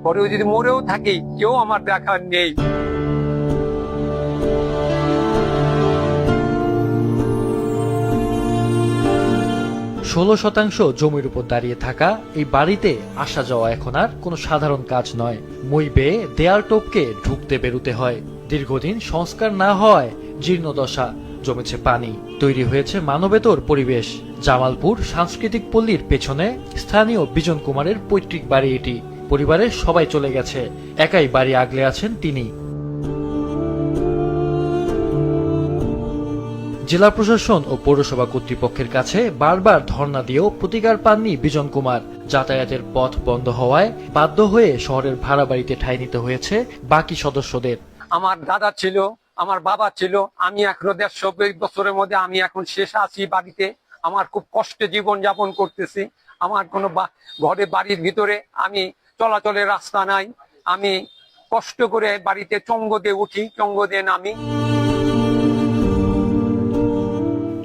পরেও যদি মরেও থাকি, কেউ আমার দেখার নেই। ষোলো শতাংশ জমির উপর দাঁড়িয়ে থাকা এই বাড়িতে আসা যাওয়া এখন আর কোনো সাধারণ কাজ নয়। মই বেয়ে দেয়াল টপকে ঢুকতে বেরুতে হয়। দীর্ঘদিন সংস্কার না হওয়ায় জীর্ণদশা, জমেছে পানি। তৈরি হয়েছে মানবেতর পরিবেশ। জামালপুর সাংস্কৃতিক পল্লীর পেছনে স্থানীয় বিজন কুমারের পৈতৃক বাড়ি এটি। পরিবারের সবাই চলে গেছে। একাই বাড়ি আগলে আছেন তিনি। জেলা প্রশাসন ও পৌরসভা কর্তৃপক্ষের কাছে বারবার ধর্ণা দিয়েও প্রতিকার পাননি বিজন কুমার। যাতায়াতের পথ বন্ধ হওয়ায় বাধ্য হয়ে শহরের ভাড়া বাড়িতে ঠাঁই নিতে হয়েছে বাকি সদস্যদের। আমার দাদা ছিল, আমার বাবা ছিল, আমি এখনও দেড়শো বছরের মধ্যে আমি এখন শেষ আছি বাড়িতে। আমার খুব কষ্টে জীবন যাপন করতেছি। আমার কোনো ঘরে, বাড়ির ভিতরে আমি চলাচলের রাস্তা নাই। আমি কষ্ট করে বাড়িতে চঙ্গ দিয়ে উঠি, চঙ্গ দিয়ে নামি।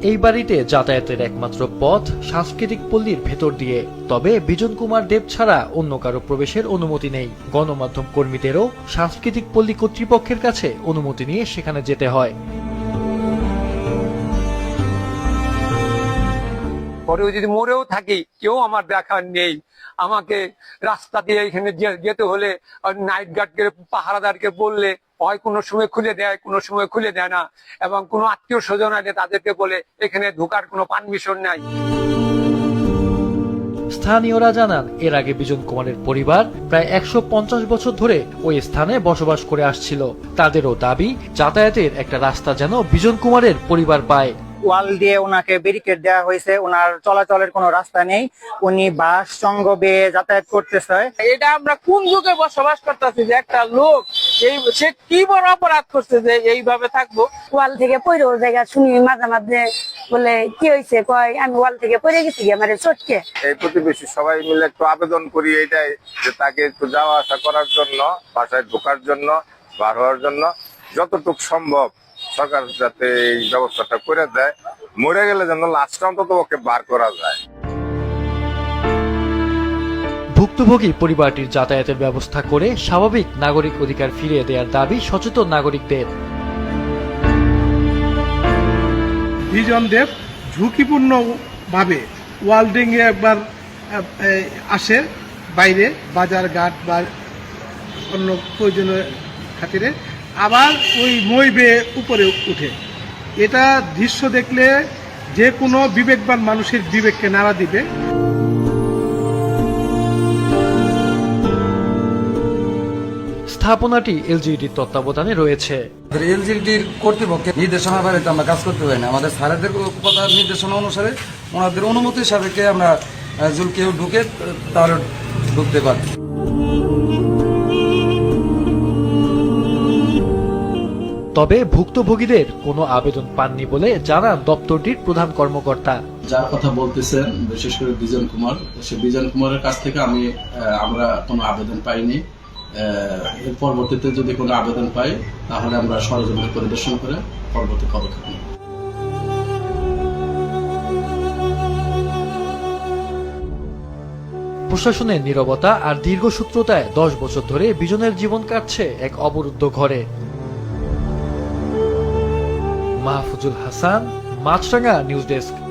এই বাড়িতে যাতায়াতের একমাত্র পথ সাংস্কৃতিক পল্লীর ভেতর দিয়ে। তবে বিজন কুমার দেব ছাড়া অন্য কারও প্রবেশের অনুমতি নেই। গণমাধ্যম কর্মীদেরও সাংস্কৃতিক পল্লী কর্তৃপক্ষের কাছে অনুমতি নিয়ে সেখানে যেতে হয়। পরেও যদি মরেও থাকি, কেউ আমার দেখার নেই। আমাকে রাস্তা দিয়ে এখানে যেতে হলে নাইট গার্ডকে পাহারাদারকে বললে, হয় কোনো সময় খুলে দেয়, কোনো সময় খুলে দেয় না। এবং কোনো আত্মীয় স্বজন আছে তাদেরকে বলে, এখানে ঢোকার কোনো পারমিশন নাই। স্থানীয়রা জানান, এর আগে বিজন কুমারের পরিবার প্রায় একশো পঞ্চাশ বছর ধরে ওই স্থানে বসবাস করে আসছিল। তাদেরও দাবি, যাতায়াতের একটা রাস্তা যেন বিজন কুমারের পরিবার পায়। ওয়াল দিয়ে ওনাকে ব্যারিকেড দেওয়া হয়েছে। ওনার চলাচলের কোনো রাস্তা নেই। উনি বাস সঙ্গ বেয়ে যাতায়াত করতেছে। এটা আমরা কোন যুগে বসবাস করতেছি যে একটা লোক এই সে কি বড় অপরাধ করছে যে এইভাবে থাকব? ওয়াল থেকে ও জায়গা শুনি মাঝে মাঝে বলে কি হয়েছে কয় আমি ওয়াল থেকে পড়ে গেছি গিয়ে মানে চটকে। এই প্রতিবেশী সবাই মিলে একটু আবেদন করি এটাই যে তাকে একটু যাওয়া আসা করার জন্য বাসায় ঢোকার জন্য বার হওয়ার জন্য যতটুকু সম্ভব। সরকার যাতে এই ব্যবস্থাটা করে দেয় মরে গেলে যেন লাশটা অন্তত ওকে বার করা যায়। ভুক্তভোগী পরিবারটির যাতায়াতের ব্যবস্থা করে স্বাভাবিক নাগরিক অধিকার ফিরিয়ে দেওয়ার দাবি সচেতন নাগরিকদের। বিজন দেব ঝুঁকিপূর্ণ ভাবে ওয়ার্ল্ডিং এ একবার আসে বাইরে বাজার ঘাট বা অন্য প্রয়োজনীয় খাতিরে। আবার ওই মই বেয়ে উপরে উঠে। এটা দৃশ্য দেখলে যে কোনো বিবেকবান মানুষের বিবেককে নাড়া দিবে। স্থাপনাটি এলজিইডির তত্ত্বাবধানে রয়েছে। এলজিডির কর্তৃপক্ষের নির্দেশনা বাইরে আমরা কাজ করতে পারি না। আমাদের স্যারেদের কথা নির্দেশনা অনুসারে ওনাদের অনুমতি সাপেক্ষে আমরা কেউ ঢুকে তাহলে ঢুকতে পারি তবে ভুক্তভোগীদের কোনো আবেদন পাননি বলে জানান দপ্তরটির প্রধান কর্মকর্তা। যার কথা বলতেছেন বিশেষ করে বিজন কুমার সে বিজন কুমারের কাছ থেকে আমি আমরা কোনো আবেদন পাইনি। এর পরবর্তীতে যদি কোনো আবেদন পাই তাহলে আমরা সরজমিনে পরিদর্শন করে পরবর্তী পদক্ষেপ নেব। প্রশাসনের নীরবতা আর দীর্ঘসূত্রতায় দশ বছর ধরে বিজনের জীবন কাটছে এক অবরুদ্ধ ঘরে। Mahfuzul Hasan Maasranga news desk.